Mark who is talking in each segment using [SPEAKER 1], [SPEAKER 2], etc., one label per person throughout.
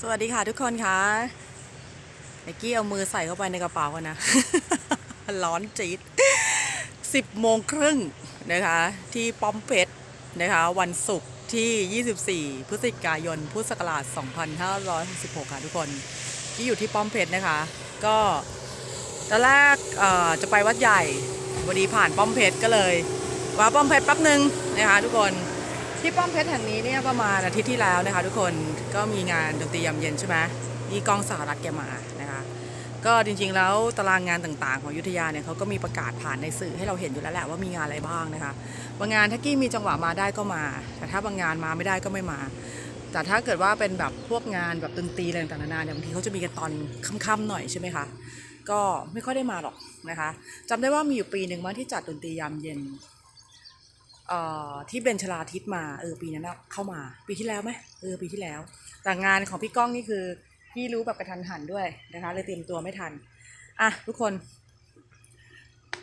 [SPEAKER 1] สวัสดีค่ะทุกคนค่ะไอ้กี้เอามือใส่เข้าไปในกระเป๋ากันนะ ร้อนจี๊ด10โมงครึ่งนะคะ ที่ป้อมเพชรนะคะ วันศุกร์ที่ 24 พฤศจิกายน พุทธศักราช 2566 ค่ะทุกคน ที่อยู่ที่ป้อมเพชรนะคะ ก็ตอนแรกจะไปวัดใหญ่วันนี้ผ่านป้อมเพชรก็เลยแว่าป้อมเพชรแป๊บหนึ่งนะคะทุกคน ที่ป้อมเพชรแห่งนี้เนี่ยประมาณอาทิตย์ที่แล้วนะคะ ทุกคนก็มีงานดนตรียามเย็นใช่ไหมมีกองสหรัฐแกมานะคะก็จริงๆแล้วตารางงานต่างๆ ของยุทธยาเนี่ยเขาก็มีประกาศผ่านในสื่อให้เราเห็นอยู่แล้วแหละว่ามีงานอะไรบ้างนะคะบางงานถ้ากี้มีจังหวะมาได้ก็มา แต่ถ้าบางงานมาไม่ได้ก็ไม่มา แต่ถ้าเกิดว่าเป็นแบบพวกงานแบบดนตรีอะไรต่างๆนานาเนี่ยบางทีเขาจะมีกันตอนค่ำๆหน่อยใช่ไหมคะก็ไม่ค่อยได้มาหรอกนะคะจำได้ว่ามีอยู่ปีหนึ่งมั้งที่จัดดนตรียามเย็น ที่เบนชลาทิศมาเออปีนั้นนะเข้ามา ปีที่แล้วไหมเออปีที่แล้ว แต่งานของพี่ก้องนี่คือพี่รู้แบบกระทันหันด้วยนะคะเลยเตรียมตัวไม่ทันอะทุกคน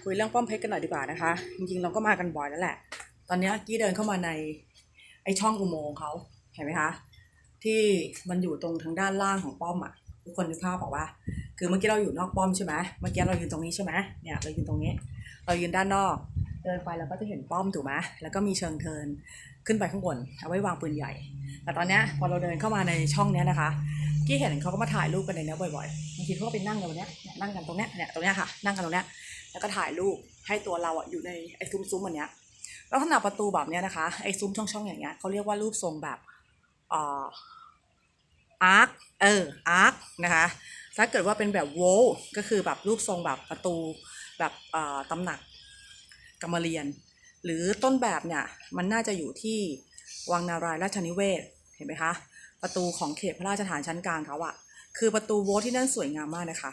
[SPEAKER 1] คุยเรื่องป้อมเพชรกันหน่อยดีกว่านะคะ จริงๆเราก็มากันบ่อยแล้วแหละ ตอนนี้กี้เดินเข้ามาในไอช่องอุโมงค์เขาเห็นไหมคะที่มันอยู่ตรงทางด้านล่างของป้อมอะทุกคนนึกภาพบอกว่า คือเมื่อกี้เราอยู่นอกป้อมใช่ไหมเมื่อกี้เรายืนตรงนี้ใช่ไหมเนี่ยเรายืนตรงนี้ เรายืนด้านนอก เดินไปเราก็จะเห็นป้อมถูกไหมแล้วก็มีเชิงเทินขึ้นไปข้างบนเอาไว้วางปืนใหญ่ แต่ตอนนี้พอเราเดินเข้ามาในช่องนี้นะคะกี้เห็นเขาก็มาถ่ายรูปกันในนี้บ่อยๆบางทีเขาก็ไปนั่งกันตรงนี้นั่งกันตรงนี้เนี่ยตรงนี้ค่ะ นั่งกันตรงนี้แล้วก็ถ่ายรูปให้ตัวเราอะอยู่ในไอ้ซุ้มๆอันเนี้ยลักษณะประตูแบบเนี้ยนะคะไอ้ซุ้มช่องๆอย่างเงี้ยเขาเรียกว่ารูปทรงแบบอ่ออาร์คเอออาร์คนะคะถ้าเกิดว่าเป็นแบบโวลก็คือแบบรูปทรงแบบประตูแบบอ่อตำหนัก กรรมเรียน หรือต้นแบบเนี่ยมันน่าจะอยู่ที่วังนารายราชนิเวศเห็นไหมคะประตูของเขตพระราชฐานชั้นกลางเขาอะคือประตูโวลที่นั่นสวยงามมากนะคะ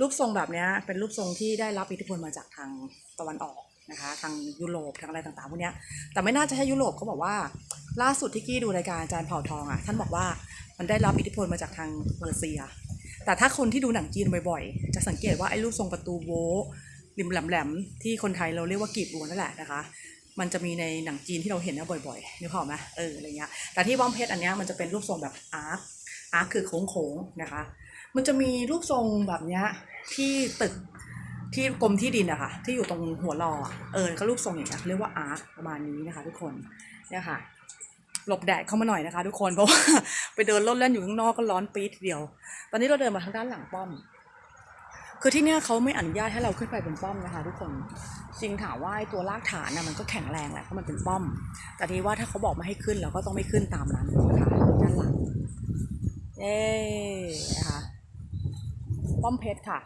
[SPEAKER 1] รูปทรงแบบนี้เป็นรูปทรงที่ได้รับอิทธิพลมาจากทางตะวันออกนะคะทางยุโรปทางอะไรต่างๆพวกนี้แต่ไม่น่าจะใช่ยุโรปเขาบอกว่า ล่าสุดที่กี้ดูรายการอาจารย์เผ่าทองอะท่านบอกว่ามันได้รับอิทธิพลมาจากทางเปอร์เซีย แต่ถ้าคนที่ดูหนังจีนบ่อยๆ จะสังเกตว่าไอ้รูปทรงประตูโว ริมแหลมๆที่คนไทยเราเรียกว่ากีบบัวนั่นแหละนะคะ มันจะมีในหนังจีนที่เราเห็นนะบ่อยๆนึกภาพออกไหมเอออะไรเงี้ยแต่ที่บ้อมเพชรอันเนี้ยมันจะเป็นรูปทรงแบบอาร์คอาร์คคือโค้งๆนะคะ มันจะมีรูปทรงแบบเนี้ยที่ตึกที่กรมที่ดินอะค่ะที่อยู่ตรงหัวรออะเออก็รูปทรงอย่างเงี้ยเรียกว่าอาร์คประมาณนี้นะคะ ทุกคนเนี่ยค่ะหลบแดดเข้ามาหน่อยนะคะ ทุกคนเพราะว่าไปเดินรถเล่นอยู่ข้างนอกก็ร้อนปี๊ดเดียว ตอนนี้เราเดินมาทางด้านหลังป้อม คือที่เนี่ยเขาไม่อนุญาตให้เราขึ้นไปบนป้อมนะคะทุกคนจริงถามว่าไอ้ตัวรากฐานนะมันก็แข็งแรงแหละเพราะมันเป็นป้อม แต่ทีนี้ว่าถ้าเขาบอกไม่ให้ขึ้นเราก็ต้องไม่ขึ้นตามนั้นนะคะด้านหลังเย้นะคะป้อมเพชรค่ะ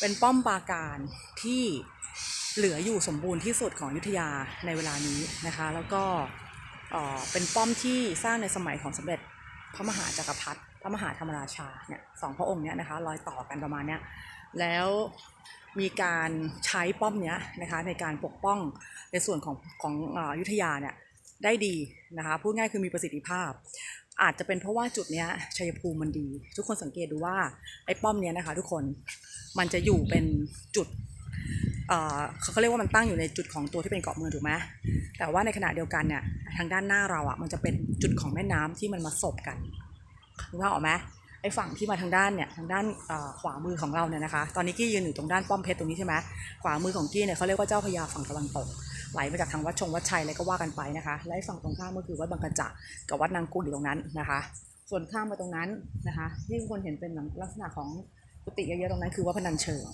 [SPEAKER 1] เป็นป้อมปราการที่เหลืออยู่สมบูรณ์ที่สุดของยุทธยาในเวลานี้นะคะ แล้วก็เออเป็นป้อมที่สร้างในสมัยของสมเด็จพระมหาจักรพรรดิพระมหาธรรมราชาเนี่ยสองพระองค์เนี่ยนะคะรอยต่อกันประมาณเนี้ย แล้วมีการใช้ป้อมเนี้ยนะคะในการปกป้องในส่วนของของเอ่ออยุธยาเนี่ยได้ดีนะคะพูดง่ายคือมีประสิทธิภาพ อาจจะเป็นเพราะว่าจุดเนี้ยชัยภูมิมันดี ทุกคนสังเกตดูว่าไอ้ป้อมเนี้ยนะคะทุกคนมันจะอยู่เป็นจุดเขาเรียกว่ามันตั้งอยู่ในจุดของตัวที่เป็นเกาะเมืองถูกไหมแต่ว่าในขณะเดียวกันเนี่ยทางด้านหน้าเราอะมันจะเป็นจุดของแม่น้ำที่มันมาสบกันรู้ว่าออกไหม อ้ฝั่งที่มาทางด้านเนี่ยทางด้านขวามือของเราเนี่ยนะคะ ตอนนี้กี้ยืนอยู่ตรงด้านป้อมเพชรตรงนี้ใช่ไหมขวามือของกี้เนี่ยเขาเรียกว่าเจ้าพระยาฝั่งตะวันตกไหลมาจากทางวัดชงวัดชัยอะไรก็ว่ากันไปนะคะและไอ้ฝั่งตรงข้ามก็คือวัดบางกระจะกับวัดนางกุลอยู่ตรงนั้นนะคะ ส่วนข้ามไปตรงนั้นนะคะที่ทุกคนเห็นเป็นลักษณะของกุฏิเยอะๆตรงนั้นคือวัดพนัญเชิง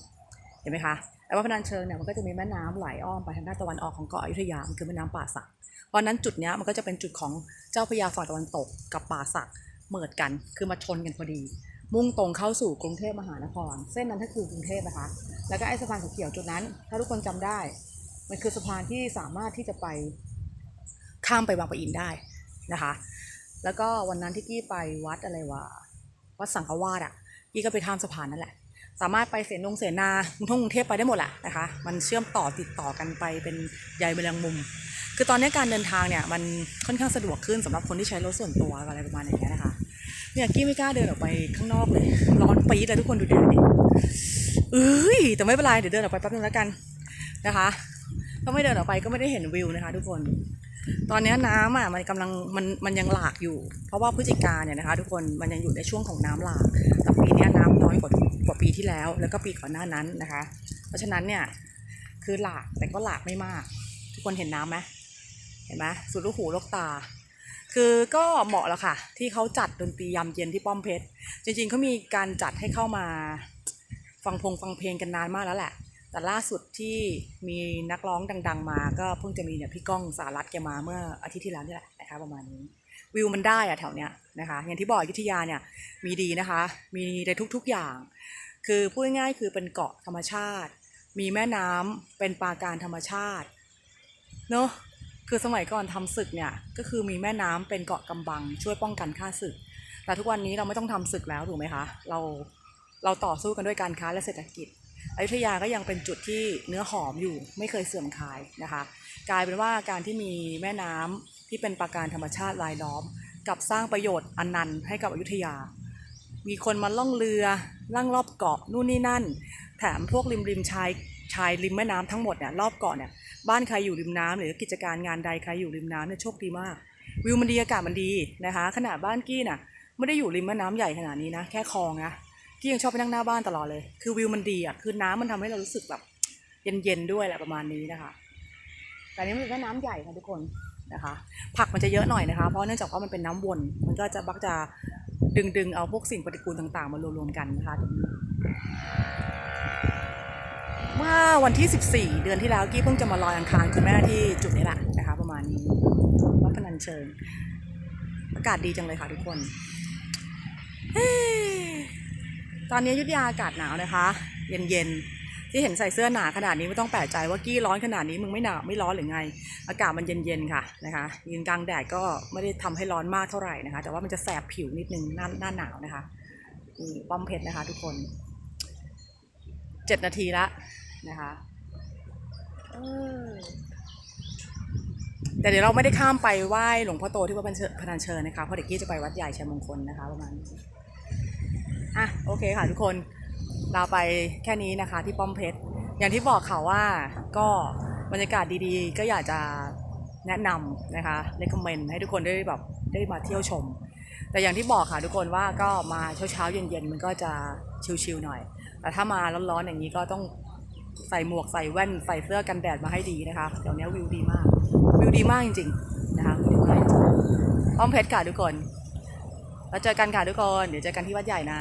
[SPEAKER 1] เห็นไหมคะแต่ว่าพนัญเชิงเนี่ยมันก็จะมีแม่น้ำไหลอ้อมไปทางด้านตะวันออกของเกาะอยุธยามันคือแม่น้ำป่าสักเพราะนั้นจุดเนี้ยมันก็จะเป็นจุดของเจ้าพระยาฝั่งตะวันตกกับป่าสัก เหมิดกันคือมาชนกันพอดี มุ่งตรงเข้าสู่กรุงเทพมหานคร เส้นนั้นก็คือกรุงเทพนะคะ แล้วก็ไอ้สะพานเขียวจุดนั้น ถ้าทุกคนจำได้ มันคือสะพานที่สามารถที่จะไปข้ามไปบางปะอินได้นะคะ แล้วก็วันนั้นที่กี้ไปวัดอะไรวะวัดสังฆวาสอะกี้ก็ไปข้ามสะพานนั่นแหละสามารถไปเสนงเสนากรุงเทพกรุงเทพไปได้หมดแหละนะคะ มันเชื่อมต่อติดต่อกันไปเป็นใยแมลงมุม คือตอนนี้การเดินทางเนี่ยมันค่อนข้างสะดวกขึ้นสำหรับคนที่ใช้รถส่วนตัวอะไรประมาณอย่างเงี้ยนะคะเนี่ยกี้ไม่กล้าเดินออกไปข้างนอกเลย ร้อนปี๊ดเลยทุกคนดูแดดดิเอ้ยแต่ไม่เป็นไรเดี๋ยวเดินออกไปแป๊บนึงแล้วกันนะคะถ้าไม่เดินออกไปก็ไม่ได้เห็นวิวนะคะ ทุกคน ตอนนี้น้ำอะมันกำลังมันมันยังหลากอยู่ เพราะว่าพฤศจิกาเนี่ยนะคะ ทุกคนมันยังอยู่ในช่วงของน้ำหลากแต่ปีนี้น้ำน้อยกว่ากว่าปีที่แล้ว แล้วก็ปีก่อนหน้านั้นนะคะ เพราะฉะนั้นเนี่ยคือหลากแต่ก็หลากไม่มาก ทุกคนเห็นน้ำไหม ห็นไหมสุดลูกหูลูกตา คือก็เหมาะแล้วค่ะ ที่เขาจัดดนตรียามเย็นที่ป้อมเพชร จริงๆเขามีการจัดให้เข้ามาฟังพงฟังเพลงกันนานมากแล้วแหละ แต่ล่าสุดที่มีนักร้องดัง ๆ มา ก็เพิ่งจะมีเนี่ยพี่ก้องสารัตแกมาเมื่ออาทิตย์ที่แล้วนี่แหละนะคะประมาณนี้วิวมันได้อะแถวเนี้ยนะคะอย่างที่บอกยุธยาเนี่ยมีดีนะคะ มีในทุกๆอย่าง คือพูดง่ายๆคือเป็นเกาะธรรมชาติ มีแม่น้ำเป็นปราการธรรมชาติเนอะ คือสมัยก่อนทำศึกเนี่ยก็คือมีแม่น้ำเป็นเกาะกำบัง ช่วยป้องกันข้าศึก แต่ทุกวันนี้เราไม่ต้องทำศึกแล้วถูกไหมคะเราเราต่อสู้กันด้วยการค้าและเศรษฐกิจอยุธยาก็ยังเป็นจุดที่เนื้อหอมอยู่ไม่เคยเสื่อมคลายนะคะ กลายเป็นว่าการที่มีแม่น้ำที่เป็นปราการธรรมชาติรายล้อม กับสร้างประโยชน์อันนันต์ให้กับอยุธยา มีคนมาล่องเรือล่องรอบเกาะนู่นนี่นั่น แถมพวกริมริมชาย ชายริมแม่น้ำทั้งหมดเนี่ยรอบเกาะเนี่ยบ้านใครอยู่ริมน้ำหรือกิจการงานใดใครอยู่ริมน้ำเนี่ยโชคดีมาก วิวมันดีอากาศมันดีนะคะขนาดบ้านกี้น่ะไม่ได้อยู่ริมแม่น้ำใหญ่ขนาดนี้นะแค่คลองนะกี้ยังชอบไปนั่งหน้าบ้านตลอดเลย คือวิวมันดีอะคือน้ำมันทำให้เรารู้สึกแบบเย็นๆด้วยแหละประมาณนี้นะคะแต่นี้มันเป็นแม่น้ำใหญ่ค่ะทุกคนนะคะ ผักมันจะเยอะหน่อยนะคะ เพราะเนื่องจากว่ามันเป็นน้ำวนมันก็จะบักจะดึงดึงๆเอาพวกสิ่งปฏิกูลต่างๆมารวมๆกันนะคะตรงนี้ วันที่ 14 เดือนที่แล้วกี้เพิ่งจะมาลอยอังคารคุณแม่ที่จุดนี้แหละนะคะประมาณนี้วัดพนัญเชิง อากาศดีจังเลยค่ะทุกคนเฮ้ตอนนี้ยุทธยาอากาศหนาวนะคะ เย็นๆ ที่เห็นใส่เสื้อหนาขนาดนี้ไม่ต้องแปลกใจว่ากี้ร้อนขนาดนี้มึงไม่หนาวไม่ร้อนหรือไง อากาศมันเย็นๆค่ะนะคะยืนกลางแดดก็ไม่ได้ทำให้ร้อนมากเท่าไหร่นะคะ แต่ว่ามันจะแสบผิวนิดนึงหน้าหน้าหนาวนะคะป้อมเพชรนะคะ ทุกคนเจ็ดนาทีละ นะคะเออแต่เดี๋ยวเราไม่ได้ข้ามไปไหว้หลวงพ่อโตที่วัดพนัญเชิญนะคะเพราะเด็กกี้จะไปวัดใหญ่ชัยมงคลนะคะประมาณนี้อะโอเคค่ะทุกคนเราไปแค่นี้นะคะ ที่ป้อมเพชรอย่างที่บอกค่ะว่าก็บรรยากาศดีๆ ก็อยากจะแนะนำนะคะ recommend ให้ทุกคนได้แบบได้มาเที่ยวชม แต่อย่างที่บอกค่ะทุกคนว่าก็มาเช้าๆเย็นๆมันก็จะชิลๆหน่อย แต่ถ้ามาร้อนๆอย่างนี้ก็ต้อง ใส่หมวกใส่แว่นใส่เสื้อกันแดดมาให้ดีนะคะเดี๋ยวนี้วิวดีมาก วิวดีมากจริงๆนะคะวิวดีมากจริงๆป้อมเพชรค่ะทุกคน แล้วเจอกันค่ะทุกคน เดี๋ยวเจอกันที่วัดใหญ่นะ